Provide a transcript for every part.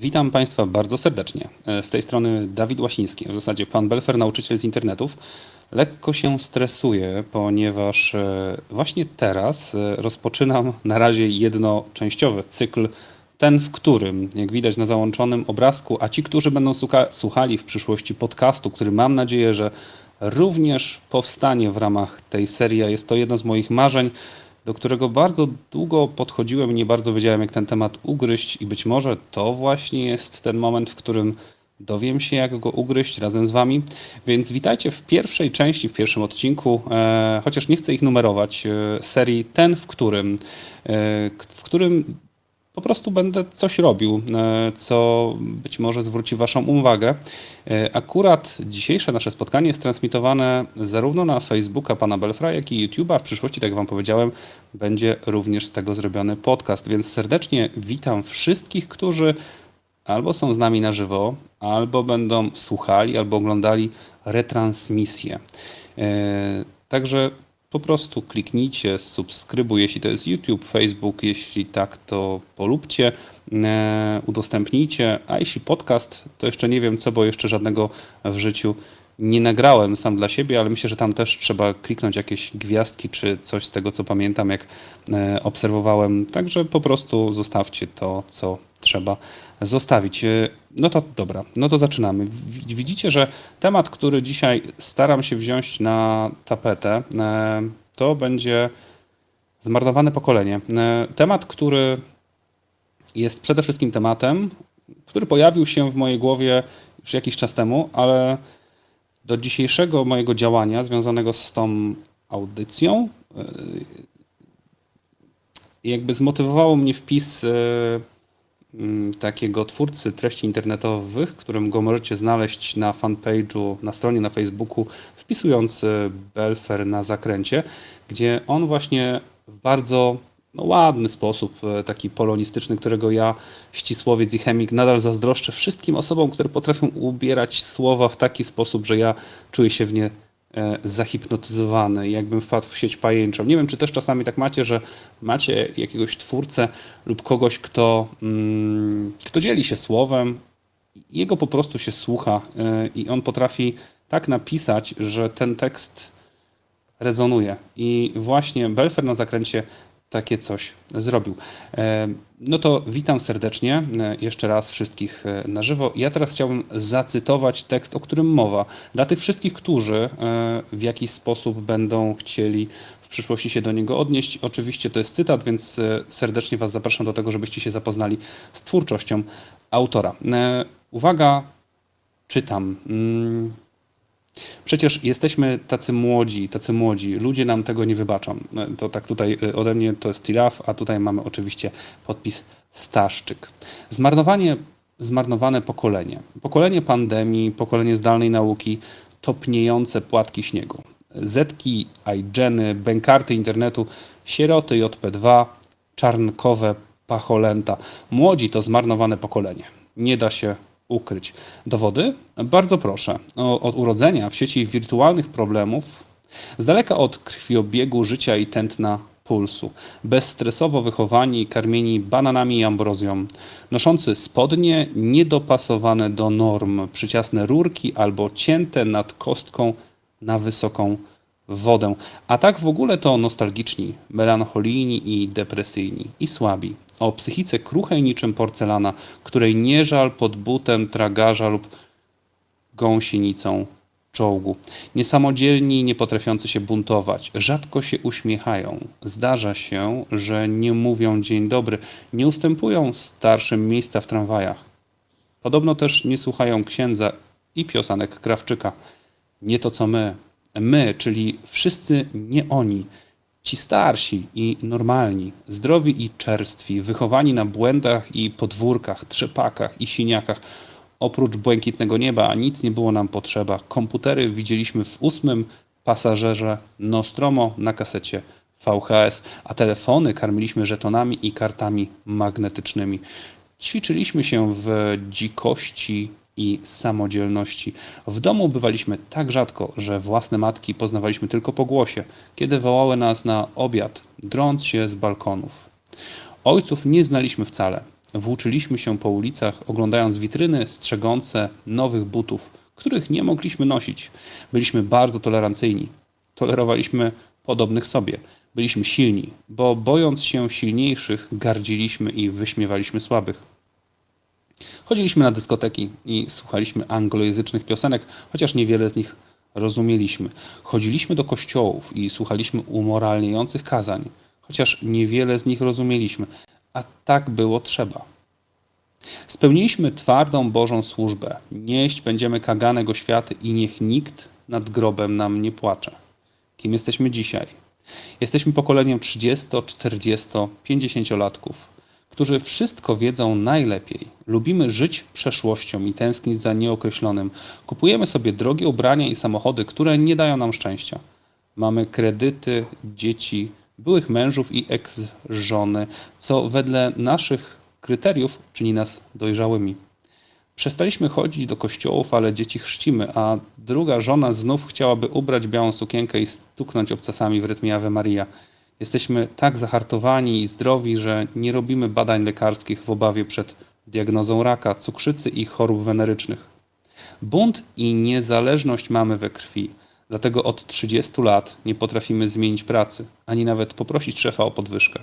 Witam Państwa bardzo serdecznie. E, Z tej strony Dawid Łasiński, w zasadzie pan Belfer, nauczyciel z internetów. Lekko się stresuję, ponieważ e, właśnie teraz e, rozpoczynam na razie jednoczęściowy cykl, ten w którym, jak widać na załączonym obrazku, a ci, którzy będą słucha- słuchali w przyszłości podcastu, który mam nadzieję, że również powstanie w ramach tej serii, jest to jedno z moich marzeń, do którego bardzo długo podchodziłem i nie bardzo wiedziałem, jak ten temat ugryźć, i być może to właśnie jest ten moment, w którym dowiem się, jak go ugryźć razem z Wami. Więc witajcie w pierwszej części, w pierwszym odcinku, e, chociaż nie chcę ich numerować, e, serii ten, w którym, e, w którym po prostu będę coś robił, e, co być może zwróci Waszą uwagę. E, Akurat dzisiejsze nasze spotkanie jest transmitowane zarówno na Facebooka pana Belfra, jak i YouTube'a. W przyszłości, tak jak Wam powiedziałem, będzie również z tego zrobiony podcast. Więc serdecznie witam wszystkich, którzy albo są z nami na żywo, albo będą słuchali, albo oglądali retransmisję. E, Także po prostu kliknijcie subskrybuj, jeśli to jest YouTube, Facebook, jeśli tak, to polubcie, e, udostępnijcie, a jeśli podcast, to jeszcze nie wiem co, bo jeszcze żadnego w życiu nie nagrałem sam dla siebie, ale myślę, że tam też trzeba kliknąć jakieś gwiazdki czy coś z tego, co pamiętam, jak e, obserwowałem. Także po prostu zostawcie to, co trzeba zostawić. E, No to dobra, no to zaczynamy. Wi- Widzicie, że temat, który dzisiaj staram się wziąć na tapetę, e, to będzie zmarnowane pokolenie. E, Temat, który jest przede wszystkim tematem, który pojawił się w mojej głowie już jakiś czas temu, ale do dzisiejszego mojego działania związanego z tą audycją, jakby zmotywowało mnie wpis takiego twórcy treści internetowych, którym go możecie znaleźć na fanpage'u, na stronie na Facebooku, wpisując e, Belfer na zakręcie, gdzie on właśnie w bardzo no, ładny sposób, e, taki polonistyczny, którego ja, ścisłowiec i chemik, nadal zazdroszczę wszystkim osobom, które potrafią ubierać słowa w taki sposób, że ja czuję się w nie zahipnotyzowany, jakbym wpadł w sieć pajęczą. Nie wiem, czy też czasami tak macie, że macie jakiegoś twórcę lub kogoś, kto, mm, kto dzieli się słowem, jego po prostu się słucha e, i on potrafi tak napisać, że ten tekst rezonuje. I właśnie Belfer na zakręcie takie coś zrobił. E, No to witam serdecznie e, jeszcze raz wszystkich e, na żywo. Ja teraz chciałbym zacytować tekst, o którym mowa. Dla tych wszystkich, którzy w jakiś sposób będą chcieli w przyszłości się do niego odnieść. Oczywiście to jest cytat, więc serdecznie Was zapraszam do tego, żebyście się zapoznali z twórczością autora. Uwaga, czytam. Przecież jesteśmy tacy młodzi, tacy młodzi. Ludzie nam tego nie wybaczą. To tak tutaj y, ode mnie to jest Tilaf, a tutaj mamy oczywiście podpis Staszczyk. Zmarnowanie, zmarnowane pokolenie. Pokolenie pandemii, pokolenie zdalnej nauki, topniejące płatki śniegu. Zetki, iGeny, bękarty internetu, sieroty JP2, czarnkowe pacholęta. Młodzi to zmarnowane pokolenie. Nie da się ukryć. Dowody? Bardzo proszę. Od urodzenia w sieci wirtualnych problemów, z daleka od krwiobiegu życia i tętna pulsu, bezstresowo wychowani i karmieni bananami i ambrozją, noszący spodnie niedopasowane do norm, przyciasne rurki albo cięte nad kostką na wysoką wodę. A tak w ogóle to nostalgiczni, melancholijni i depresyjni i słabi. O psychice kruchej niczym porcelana, której nie żal pod butem tragarza lub gąsienicą czołgu. Niesamodzielni, nie potrafiący się buntować, rzadko się uśmiechają. Zdarza się, że nie mówią dzień dobry, nie ustępują starszym miejsca w tramwajach. Podobno też nie słuchają księdza i piosanek Krawczyka. Nie to co my. My, czyli wszyscy nie oni. Ci starsi i normalni, zdrowi i czerstwi, wychowani na błędach i podwórkach, trzepakach i siniakach. Oprócz błękitnego nieba nic nie było nam potrzeba. Komputery widzieliśmy w ósmym pasażerze Nostromo na kasecie VHS, a telefony karmiliśmy żetonami i kartami magnetycznymi. Ćwiczyliśmy się w dzikości i samodzielności. W domu bywaliśmy tak rzadko, że własne matki poznawaliśmy tylko po głosie, kiedy wołały nas na obiad, drąc się z balkonów. Ojców nie znaliśmy wcale. Włóczyliśmy się po ulicach, oglądając witryny strzegące nowych butów, których nie mogliśmy nosić. Byliśmy bardzo tolerancyjni. Tolerowaliśmy podobnych sobie. Byliśmy silni, bo bojąc się silniejszych, gardziliśmy i wyśmiewaliśmy słabych. Chodziliśmy na dyskoteki i słuchaliśmy anglojęzycznych piosenek, chociaż niewiele z nich rozumieliśmy. Chodziliśmy do kościołów i słuchaliśmy umoralniających kazań, chociaż niewiele z nich rozumieliśmy, a tak było trzeba. Spełniliśmy twardą Bożą służbę. Nieść będziemy kaganek oświaty i niech nikt nad grobem nam nie płacze. Kim jesteśmy dzisiaj? Jesteśmy pokoleniem 30, 40, 50-latków, którzy wszystko wiedzą najlepiej. Lubimy żyć przeszłością i tęsknić za nieokreślonym. Kupujemy sobie drogie ubrania i samochody, które nie dają nam szczęścia. Mamy kredyty, dzieci, byłych mężów i eks-żony, co wedle naszych kryteriów czyni nas dojrzałymi. Przestaliśmy chodzić do kościołów, ale dzieci chrzcimy, a druga żona znów chciałaby ubrać białą sukienkę i stuknąć obcasami w rytmie Ave Maria. Jesteśmy tak zahartowani i zdrowi, że nie robimy badań lekarskich w obawie przed diagnozą raka, cukrzycy i chorób wenerycznych. Bunt i niezależność mamy we krwi. Dlatego od 30 lat nie potrafimy zmienić pracy, ani nawet poprosić szefa o podwyżkę.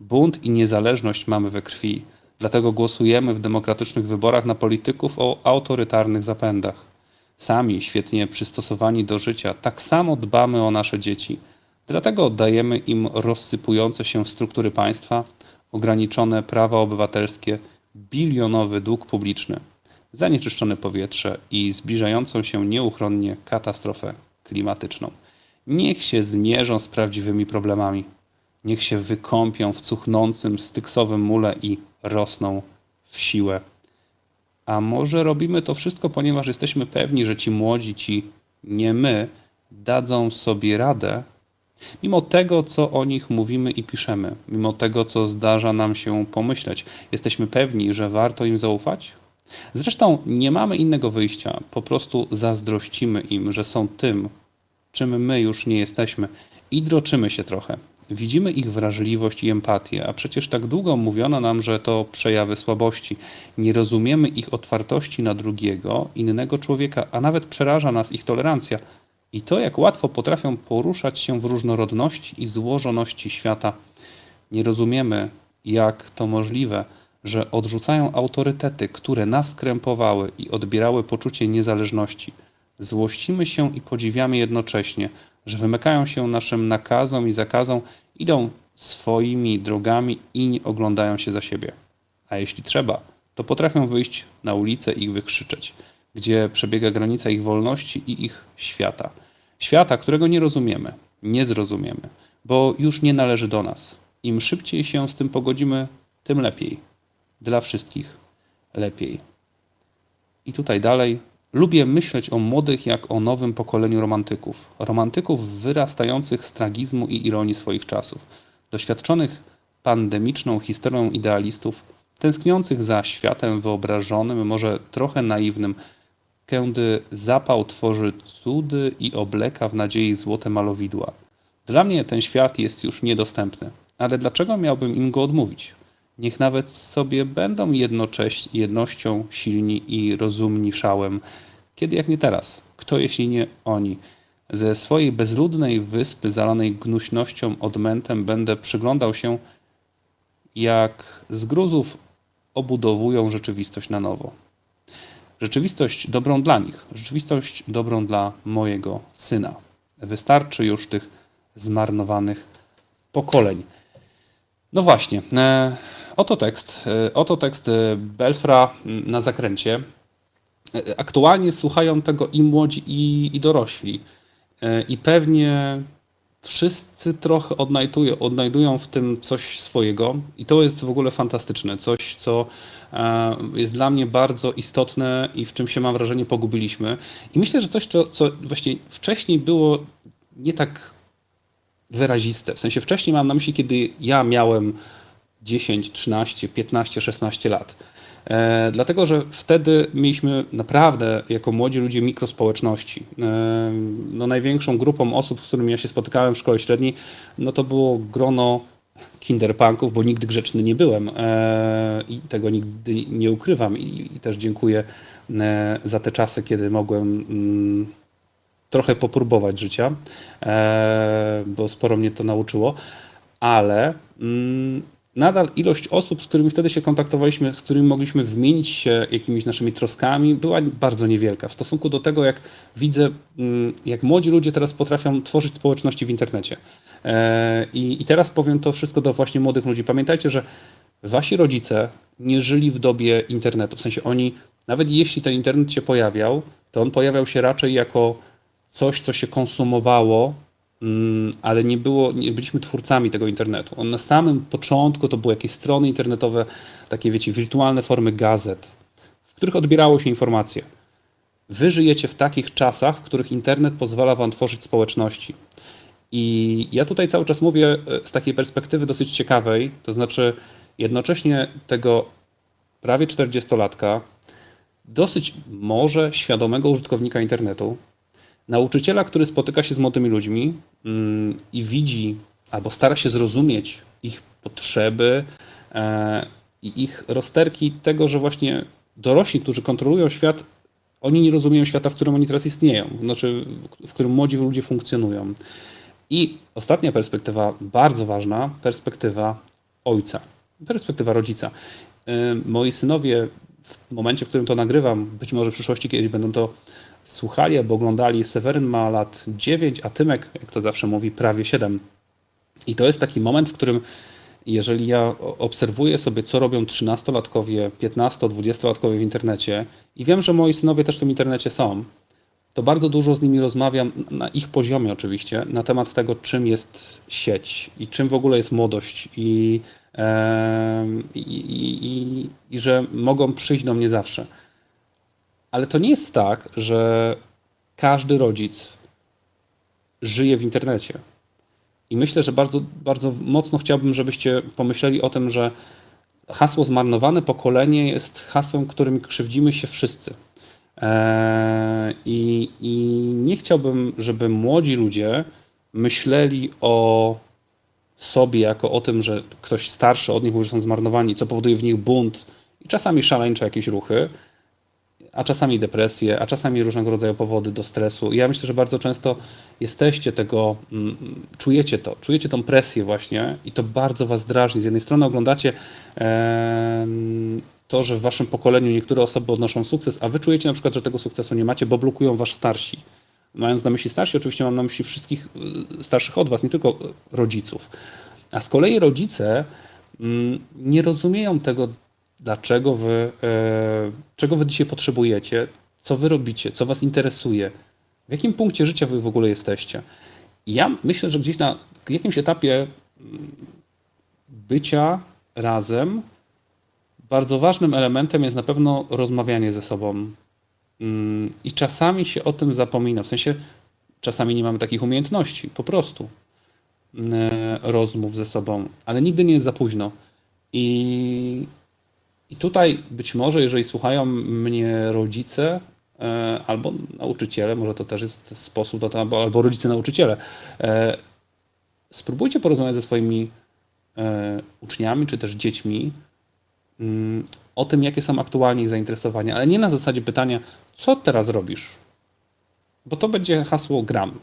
Bunt i niezależność mamy we krwi. Dlatego głosujemy w demokratycznych wyborach na polityków o autorytarnych zapędach. Sami, świetnie przystosowani do życia, tak samo dbamy o nasze dzieci. Dlatego oddajemy im rozsypujące się struktury państwa, ograniczone prawa obywatelskie, bilionowy dług publiczny, zanieczyszczone powietrze i zbliżającą się nieuchronnie katastrofę klimatyczną. Niech się zmierzą z prawdziwymi problemami. Niech się wykąpią w cuchnącym, styksowym mule i rosną w siłę. A może robimy to wszystko, ponieważ jesteśmy pewni, że ci młodzi, ci nie my, dadzą sobie radę, mimo tego, co o nich mówimy i piszemy, mimo tego, co zdarza nam się pomyśleć. Jesteśmy pewni, że warto im zaufać? Zresztą nie mamy innego wyjścia, po prostu zazdrościmy im, że są tym, czym my już nie jesteśmy i droczymy się trochę. Widzimy ich wrażliwość i empatię, a przecież tak długo mówiono nam, że to przejawy słabości. Nie rozumiemy ich otwartości na drugiego, innego człowieka, a nawet przeraża nas ich tolerancja. I to, jak łatwo potrafią poruszać się w różnorodności i złożoności świata. Nie rozumiemy, jak to możliwe, że odrzucają autorytety, które nas krępowały i odbierały poczucie niezależności. Złościmy się i podziwiamy jednocześnie, że wymykają się naszym nakazom i zakazom, idą swoimi drogami i nie oglądają się za siebie. A jeśli trzeba, to potrafią wyjść na ulicę i wykrzyczeć, gdzie przebiega granica ich wolności i ich świata. Świata, którego nie rozumiemy, nie zrozumiemy, bo już nie należy do nas. Im szybciej się z tym pogodzimy, tym lepiej. Dla wszystkich lepiej. I tutaj dalej. Lubię myśleć o młodych jak o nowym pokoleniu romantyków. Romantyków wyrastających z tragizmu i ironii swoich czasów. Doświadczonych pandemiczną historią idealistów, tęskniących za światem wyobrażonym, może trochę naiwnym, kiedy zapał tworzy cudy i obleka w nadziei złote malowidła. Dla mnie ten świat jest już niedostępny, ale dlaczego miałbym im go odmówić? Niech nawet sobie będą jednocześnie jednością silni i rozumni szałem. Kiedy jak nie teraz? Kto jeśli nie oni? Ze swojej bezludnej wyspy zalanej gnuśnością odmętem będę przyglądał się, jak z gruzów obudowują rzeczywistość na nowo. Rzeczywistość dobrą dla nich, rzeczywistość dobrą dla mojego syna. Wystarczy już tych zmarnowanych pokoleń. No właśnie, e, oto tekst, e, oto tekst e, Belfra na zakręcie. Aktualnie słuchają tego i młodzi, i, i dorośli. I pewnie wszyscy trochę odnajdują, odnajdują w tym coś swojego, i to jest w ogóle fantastyczne. Coś, co e, jest dla mnie bardzo istotne i w czym się mam wrażenie pogubiliśmy. I myślę, że coś, co, co właśnie wcześniej było nie tak wyraziste. W sensie wcześniej mam na myśli, kiedy ja miałem 10, 13, 15, 16 lat. E, dlatego, że wtedy mieliśmy naprawdę jako młodzi ludzie mikrospołeczności. E, no, największą grupą osób, z którymi ja się spotykałem w szkole średniej, no to było grono kinderpunków, bo nigdy grzeczny nie byłem e, i tego nigdy nie ukrywam i, też dziękuję za te czasy, kiedy mogłem mm, trochę popróbować życia, bo sporo mnie to nauczyło, ale mm, nadal ilość osób, z którymi wtedy się kontaktowaliśmy, z którymi mogliśmy wymienić się jakimiś naszymi troskami, była bardzo niewielka. W stosunku do tego, jak widzę, mm, jak młodzi ludzie teraz potrafią tworzyć społeczności w internecie. E, I, I teraz powiem to wszystko do właśnie młodych ludzi. Pamiętajcie, że wasi rodzice nie żyli w dobie internetu. W sensie oni, nawet jeśli ten internet się pojawiał, to on pojawiał się raczej jako coś, co się konsumowało ale nie, było, nie byliśmy twórcami tego internetu. On na samym początku to były jakieś strony internetowe, takie wiecie, wirtualne formy gazet, w których odbierało się informacje. Wy żyjecie w takich czasach, w których internet pozwala wam tworzyć społeczności. I ja tutaj cały czas mówię e, z takiej perspektywy dosyć ciekawej, to znaczy jednocześnie tego prawie 40-latka, dosyć może świadomego użytkownika internetu, nauczyciela, który spotyka się z młodymi ludźmi mm, i widzi albo stara się zrozumieć ich potrzeby e, i ich rozterki tego, że właśnie dorośli, którzy kontrolują świat, oni nie rozumieją świata, w którym oni teraz istnieją, znaczy w którym młodzi ludzie funkcjonują. I ostatnia perspektywa, bardzo ważna, perspektywa ojca, perspektywa rodzica. E, moi synowie w momencie, w którym to nagrywam, być może w przyszłości kiedyś będą to słuchali albo oglądali. Seweryn ma lat 9, a Tymek, jak to zawsze mówi, prawie 7. I to jest taki moment, w którym jeżeli ja obserwuję sobie, co robią 13-latkowie, 15-20-latkowie w internecie i wiem, że moi synowie też w tym internecie są, to bardzo dużo z nimi rozmawiam, na ich poziomie oczywiście, na temat tego, czym jest sieć i czym w ogóle jest młodość i, i, i, i, że mogą przyjść do mnie zawsze. Ale to nie jest tak, że każdy rodzic żyje w internecie. I myślę, że bardzo, bardzo mocno chciałbym, żebyście pomyśleli o tym, że hasło zmarnowane pokolenie jest hasłem, którym krzywdzimy się wszyscy. Eee, I, I nie chciałbym, żeby młodzi ludzie myśleli o sobie jako o tym, że ktoś starszy od nich mówi, że są zmarnowani, co powoduje w nich bunt i czasami szaleńcze jakieś ruchy, a czasami depresję, a czasami różnego rodzaju powody do stresu. I ja myślę, że bardzo często jesteście tego, mm, czujecie to, czujecie tą presję właśnie i to bardzo was drażni. Z jednej strony oglądacie to, że w waszym pokoleniu niektóre osoby odnoszą sukces, a wy czujecie na przykład, że tego sukcesu nie macie, bo blokują wasz starsi. Mając na myśli starsi, oczywiście mam na myśli wszystkich y, starszych od was, nie tylko rodziców. A z kolei rodzice mm, nie rozumieją tego, dlaczego wy, e, czego wy dzisiaj potrzebujecie, co wy robicie, co was interesuje, w jakim punkcie życia wy w ogóle jesteście. I ja myślę, że gdzieś na jakimś etapie mm, bycia razem bardzo ważnym elementem jest na pewno rozmawianie ze sobą. Mm, I czasami się o tym zapomina, w sensie czasami nie mamy takich umiejętności, po prostu mm, rozmów ze sobą, ale nigdy nie jest za późno. I i tutaj być może, jeżeli słuchają mnie rodzice e, albo nauczyciele, może to też jest sposób, to, albo, albo rodzice nauczyciele, e, spróbujcie porozmawiać ze swoimi e, uczniami czy też dziećmi o tym, jakie są aktualnie ich zainteresowania, ale nie na zasadzie pytania, co teraz robisz? Bo to będzie hasło gram.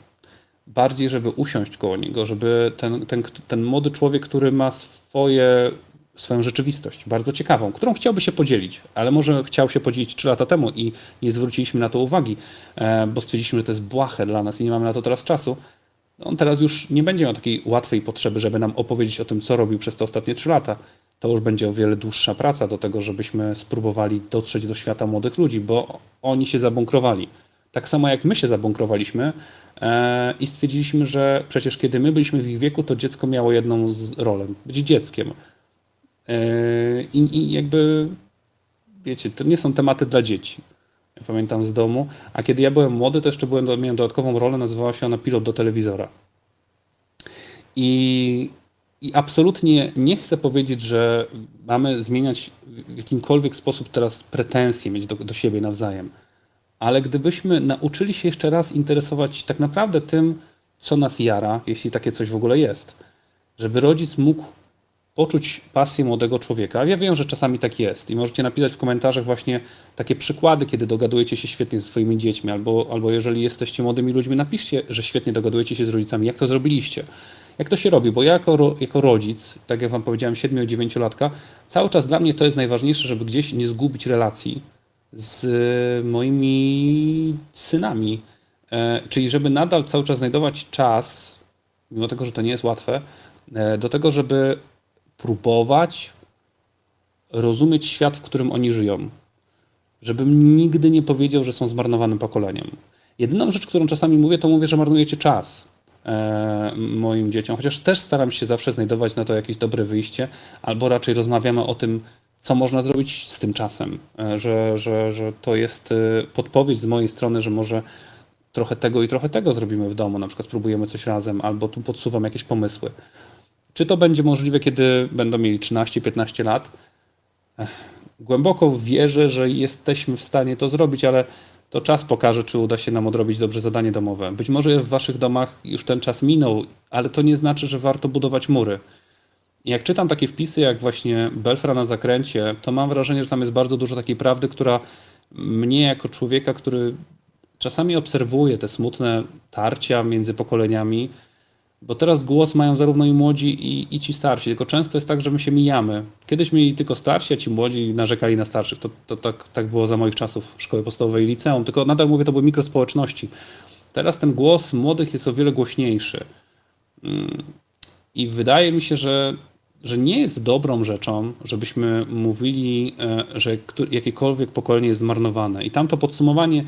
Bardziej, żeby usiąść koło niego, żeby ten, ten, ten młody człowiek, który ma swoje swoją rzeczywistość, bardzo ciekawą, którą chciałby się podzielić, ale może chciał się podzielić 3 lata temu i nie zwróciliśmy na to uwagi, e, bo stwierdziliśmy, że to jest błahe dla nas i nie mamy na to teraz czasu. On teraz już nie będzie miał takiej łatwej potrzeby, żeby nam opowiedzieć o tym, co robił przez te ostatnie 3 lata. To już będzie o wiele dłuższa praca do tego, żebyśmy spróbowali dotrzeć do świata młodych ludzi, bo oni się zabunkrowali. Tak samo jak my się zabunkrowaliśmy e, i stwierdziliśmy, że przecież kiedy my byliśmy w ich wieku, to dziecko miało jedną z rolę być dzieckiem. Yy, I, I, jakby, wiecie, to nie są tematy dla dzieci. Ja pamiętam z domu. A kiedy ja byłem młody, to jeszcze byłem, miałem dodatkową rolę, nazywała się ona pilot do telewizora. I, I absolutnie nie chcę powiedzieć, że mamy zmieniać w jakimkolwiek sposób teraz pretensje mieć do, do siebie nawzajem. Ale gdybyśmy nauczyli się jeszcze raz interesować tak naprawdę tym, co nas jara, jeśli takie coś w ogóle jest, żeby rodzic mógł poczuć pasję młodego człowieka. Ja wiem, że czasami tak jest i możecie napisać w komentarzach właśnie takie przykłady, kiedy dogadujecie się świetnie ze swoimi dziećmi, albo, albo jeżeli jesteście młodymi ludźmi, napiszcie, że świetnie dogadujecie się z rodzicami, jak to zrobiliście. Jak to się robi? Bo ja jako, jako rodzic, tak jak wam powiedziałem, 7-9-latka, cały czas dla mnie to jest najważniejsze, żeby gdzieś nie zgubić relacji z moimi synami. E, czyli żeby nadal cały czas znajdować czas, mimo tego, że to nie jest łatwe, e, do tego, żeby próbować rozumieć świat, w którym oni żyją. Żebym nigdy nie powiedział, że są zmarnowanym pokoleniem. Jedyną rzecz, którą czasami mówię, to mówię, że marnujecie czas e, moim dzieciom, chociaż też staram się zawsze znajdować na to jakieś dobre wyjście, albo raczej rozmawiamy o tym, co można zrobić z tym czasem, e, że, że, że to jest e, podpowiedź z mojej strony, że może trochę tego i trochę tego zrobimy w domu, na przykład spróbujemy coś razem, albo tu podsuwam jakieś pomysły. Czy to będzie możliwe, kiedy będą mieli 13-15 lat? Głęboko wierzę, że jesteśmy w stanie to zrobić, ale to czas pokaże, czy uda się nam odrobić dobrze zadanie domowe. Być może w waszych domach już ten czas minął, ale to nie znaczy, że warto budować mury. Jak czytam takie wpisy, jak właśnie Belfra na zakręcie, to mam wrażenie, że tam jest bardzo dużo takiej prawdy, która mnie jako człowieka, który czasami obserwuje te smutne tarcia między pokoleniami, bo teraz głos mają zarówno i młodzi, i, i ci starsi. Tylko często jest tak, że my się mijamy. Kiedyś mieli tylko starsi, a ci młodzi narzekali na starszych. To, to tak, tak było za moich czasów szkoły podstawowej i liceum. Tylko nadal mówię, to były mikrospołeczności. Teraz ten głos młodych jest o wiele głośniejszy. Mm, I wydaje mi się, że, że nie jest dobrą rzeczą, żebyśmy mówili, e, że jakiekolwiek pokolenie jest zmarnowane. I tam to podsumowanie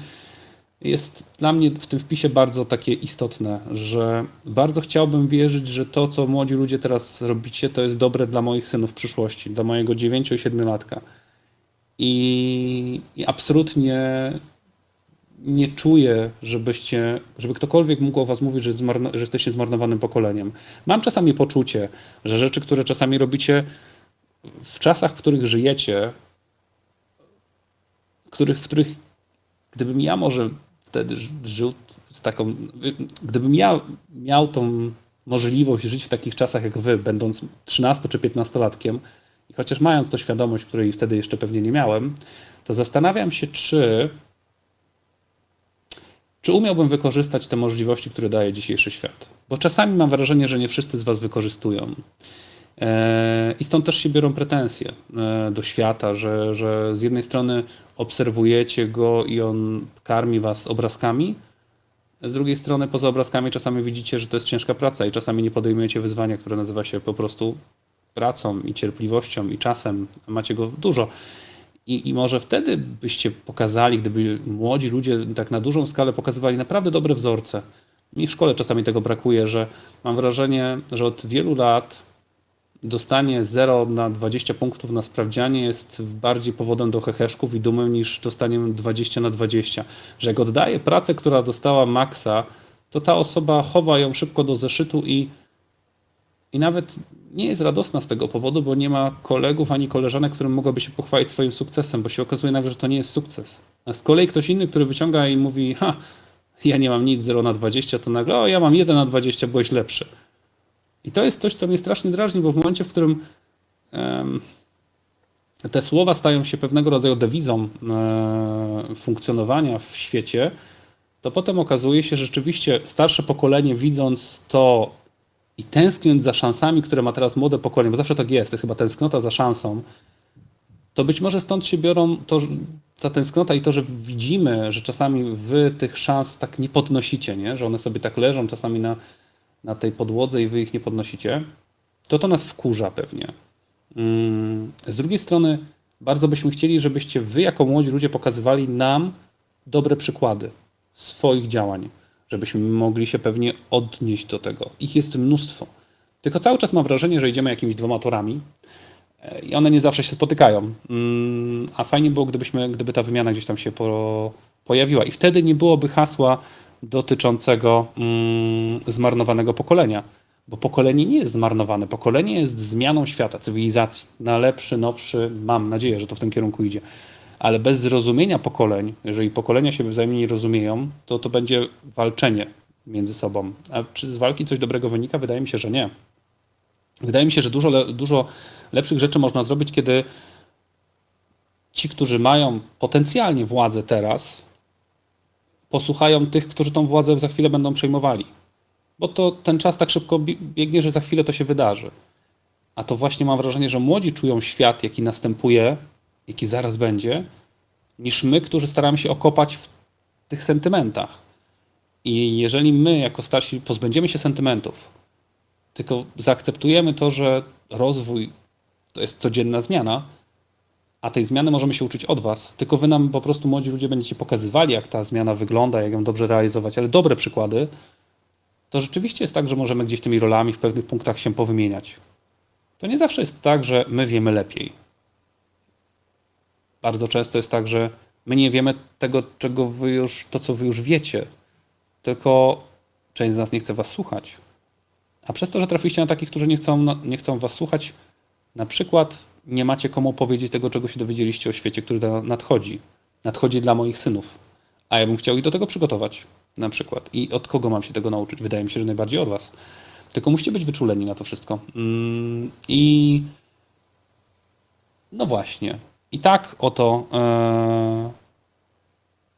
jest dla mnie w tym wpisie bardzo takie istotne, że bardzo chciałbym wierzyć, że to, co młodzi ludzie teraz robicie, to jest dobre dla moich synów w przyszłości, dla mojego 9 i 7 latka. I, I absolutnie nie czuję, żebyście, żeby ktokolwiek mógł o was mówić, że, zmarno, że jesteście zmarnowanym pokoleniem. Mam czasami poczucie, że rzeczy, które czasami robicie w czasach, w których żyjecie, których, w których gdybym ja może wtedy żył z taką, gdybym ja miał tą możliwość żyć w takich czasach jak wy, będąc 13 czy 15 latkiem, i chociaż mając tą świadomość, której wtedy jeszcze pewnie nie miałem, to zastanawiam się, czy, czy umiałbym wykorzystać te możliwości, które daje dzisiejszy świat. Bo czasami mam wrażenie, że nie wszyscy z was wykorzystują. E, I stąd też się biorą pretensje e, do świata, że, że z jednej strony obserwujecie go i on karmi was obrazkami, z drugiej strony poza obrazkami czasami widzicie, że to jest ciężka praca i czasami nie podejmujecie wyzwania, które nazywa się po prostu pracą i cierpliwością i czasem. Macie go dużo. I, I może wtedy byście pokazali, gdyby młodzi ludzie tak na dużą skalę pokazywali naprawdę dobre wzorce. Mi w szkole czasami tego brakuje, że mam wrażenie, że od wielu lat dostanie 0 na 20 punktów na sprawdzianie jest bardziej powodem do heheszków i dumy niż dostaniem 20 na 20. Że jak oddaje pracę, która dostała maksa, to ta osoba chowa ją szybko do zeszytu i, i nawet nie jest radosna z tego powodu, bo nie ma kolegów ani koleżanek, którym mogłaby się pochwalić swoim sukcesem, bo się okazuje nagle, że to nie jest sukces. A z kolei ktoś inny, który wyciąga i mówi, ha, ja nie mam nic 0 na 20, to nagle, o, ja mam 1 na 20, byłeś lepszy. I to jest coś, co mnie strasznie drażni, bo w momencie, w którym te słowa stają się pewnego rodzaju dewizą e, funkcjonowania w świecie, to potem okazuje się, że rzeczywiście starsze pokolenie, widząc to i tęskniąc za szansami, które ma teraz młode pokolenie, bo zawsze tak jest, to jest chyba tęsknota za szansą, to być może stąd się biorą to, ta tęsknota i to, że widzimy, że czasami wy tych szans tak nie podnosicie, nie? że one sobie tak leżą czasami na, na tej podłodze i wy ich nie podnosicie, to to nas wkurza pewnie. Mm, Z drugiej strony, bardzo byśmy chcieli, żebyście wy, jako młodzi ludzie, pokazywali nam dobre przykłady swoich działań, żebyśmy mogli się pewnie odnieść do tego. Ich jest mnóstwo. Tylko cały czas mam wrażenie, że idziemy jakimiś dwoma torami e, i one nie zawsze się spotykają. Mm, A fajnie było, gdybyśmy, gdyby ta wymiana gdzieś tam się po, pojawiła. I wtedy nie byłoby hasła dotyczącego mm, zmarnowanego pokolenia. Bo pokolenie nie jest zmarnowane. Pokolenie jest zmianą świata, cywilizacji. Na lepszy, nowszy. Mam nadzieję, że to w tym kierunku idzie. Ale bez zrozumienia pokoleń, jeżeli pokolenia się wzajemnie nie rozumieją, to to będzie walczenie między sobą. A czy z walki coś dobrego wynika? Wydaje mi się, że nie. Wydaje mi się, że dużo, le, dużo lepszych rzeczy można zrobić, kiedy ci, którzy mają potencjalnie władzę teraz, posłuchają tych, którzy tą władzę za chwilę będą przejmowali. Bo to ten czas tak szybko biegnie, że za chwilę to się wydarzy. A to właśnie mam wrażenie, że młodzi czują świat, jaki następuje, jaki zaraz będzie, niż my, którzy staramy się okopać w tych sentymentach. I jeżeli my, jako starsi, pozbędziemy się sentymentów, tylko zaakceptujemy to, że rozwój to jest codzienna zmiana, a tej zmiany możemy się uczyć od Was, tylko Wy nam po prostu, młodzi ludzie, będziecie pokazywali, jak ta zmiana wygląda, jak ją dobrze realizować, ale dobre przykłady, to rzeczywiście jest tak, że możemy gdzieś tymi rolami w pewnych punktach się powymieniać. To nie zawsze jest tak, że my wiemy lepiej. Bardzo często jest tak, że my nie wiemy tego, czego wy już, to co wy już wiecie, tylko część z nas nie chce was słuchać. A przez to, że trafiliście na takich, którzy nie chcą, nie chcą was słuchać, na przykład nie macie komu powiedzieć tego, czego się dowiedzieliście o świecie, który nadchodzi. Nadchodzi dla moich synów. A ja bym chciał ich do tego przygotować, na przykład. I od kogo mam się tego nauczyć? Wydaje mi się, że najbardziej od was. Tylko musicie być wyczuleni na to wszystko. Mm, I no właśnie. I tak oto. E,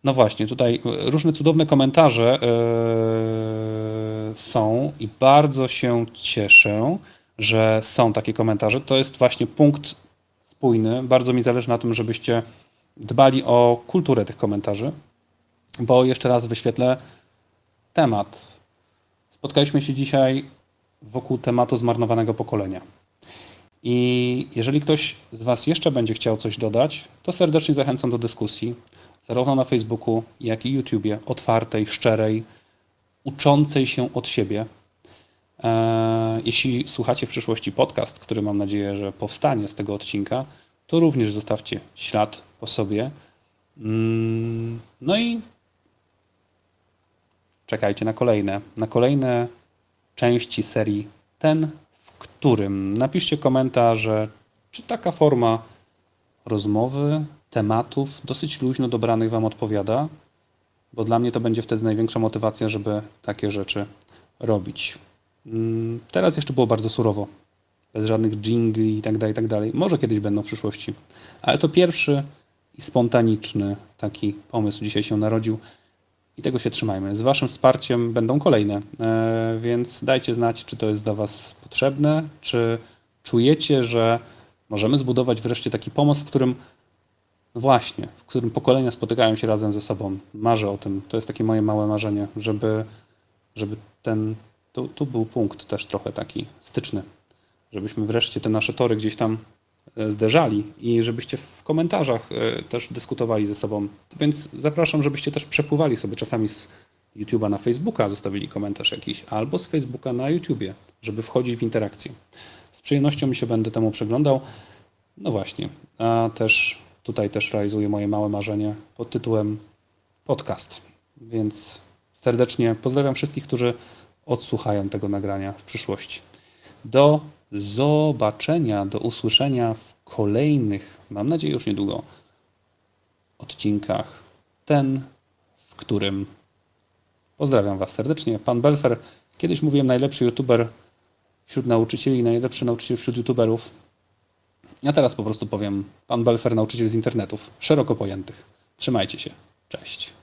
no właśnie, tutaj różne cudowne komentarze e, są i bardzo się cieszę, że są takie komentarze. To jest właśnie punkt spójny. Bardzo mi zależy na tym, żebyście dbali o kulturę tych komentarzy, bo jeszcze raz wyświetlę temat. Spotkaliśmy się dzisiaj wokół tematu zmarnowanego pokolenia. I jeżeli ktoś z Was jeszcze będzie chciał coś dodać, to serdecznie zachęcam do dyskusji, zarówno na Facebooku, jak i YouTubie, otwartej, szczerej, uczącej się od siebie. E, jeśli słuchacie w przyszłości podcast, który mam nadzieję, że powstanie z tego odcinka, to również zostawcie ślad po sobie. Mm, no i czekajcie na kolejne, na kolejne części serii ten, w którym napiszcie komentarze, czy taka forma rozmowy, tematów dosyć luźno dobranych Wam odpowiada, bo dla mnie to będzie wtedy największa motywacja, żeby takie rzeczy robić. Mm, teraz jeszcze było bardzo surowo, bez żadnych jingli i tak dalej, i tak dalej. Może kiedyś będą w przyszłości, ale to pierwszy i spontaniczny taki pomysł dzisiaj się narodził i tego się trzymajmy. Z Waszym wsparciem będą kolejne, e, więc dajcie znać, czy to jest dla Was potrzebne, czy czujecie, że możemy zbudować wreszcie taki pomost, w którym właśnie, w którym pokolenia spotykają się razem ze sobą. Marzę o tym. To jest takie moje małe marzenie, żeby, żeby ten. Tu, tu był punkt też trochę taki styczny, żebyśmy wreszcie te nasze tory gdzieś tam E, zderzali i żebyście w komentarzach e, też dyskutowali ze sobą. Więc zapraszam, żebyście też przepływali sobie czasami z YouTube'a na Facebooka, zostawili komentarz jakiś, albo z Facebooka na YouTubie, żeby wchodzić w interakcję. Z przyjemnością mi się będę temu przeglądał. No właśnie, a też tutaj też realizuję moje małe marzenie pod tytułem podcast. Więc serdecznie pozdrawiam wszystkich, którzy odsłuchają tego nagrania w przyszłości. Do zobaczenia, do usłyszenia w kolejnych, mam nadzieję już niedługo, odcinkach. Ten, w którym pozdrawiam Was serdecznie. Pan Belfer, kiedyś mówiłem najlepszy youtuber wśród nauczycieli, najlepszy nauczyciel wśród youtuberów. Ja teraz po prostu powiem pan Belfer, nauczyciel z internetów, szeroko pojętych. Trzymajcie się. Cześć.